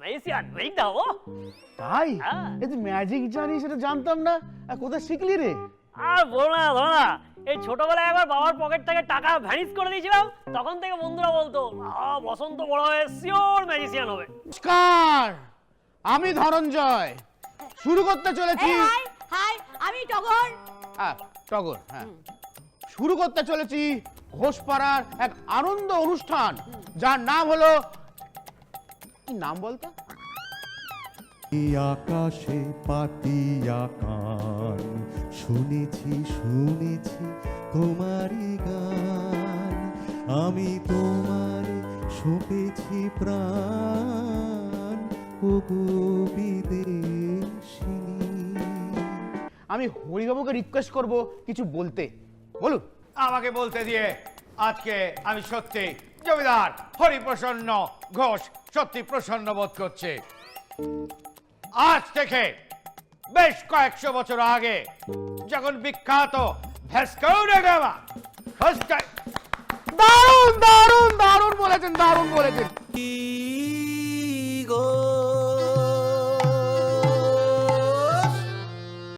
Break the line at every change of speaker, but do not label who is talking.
Magician
তাই। তুই magic জানিস সেটা জানতাম না। আর কোথায় শিখলি রে?
আর বলো না ধরো না। এই ছোটবেলায় একবার বাবার পকেট থেকে টাকা ভ্যানিস করে দিয়েছিলাম তখন থেকে বন্ধুরা বলতো বসন্ত বড় হয়ে শিওর ম্যাজিশিয়ান হবে।
নমস্কার আমি ধনঞ্জয়। শুরু করতে চলেছি।
হাই হাই আমি টগর।
হ্যাঁ, টগর হ্যাঁ। শুরু করতে চলেছি ঘোষপাড়ার এক আনন্দ অনুষ্ঠান যার নাম হলো কি নাম বলতো?
আকাশে পাতিয়া কান শুনেছি শুনেছি তোমারই গান। আমি তোমার সপেছি প্রাণ ওগো
আমি হরিবাবুকে রিকোয়েস্ট করব কিছু বলতে। বলুন।
আমাকে বলতে দিয়ে আজকে আমি সত্যি জমিদার হরিপ্রসন্ন ঘোষ সত্যি প্রসন্ন বোধ করছে। আজ থেকে বেশ কয়েকশো বছর আগে যখন বিখ্যাত
দারুণ দারুণ দারুণ বলেছেন দারুণ বলেছেন।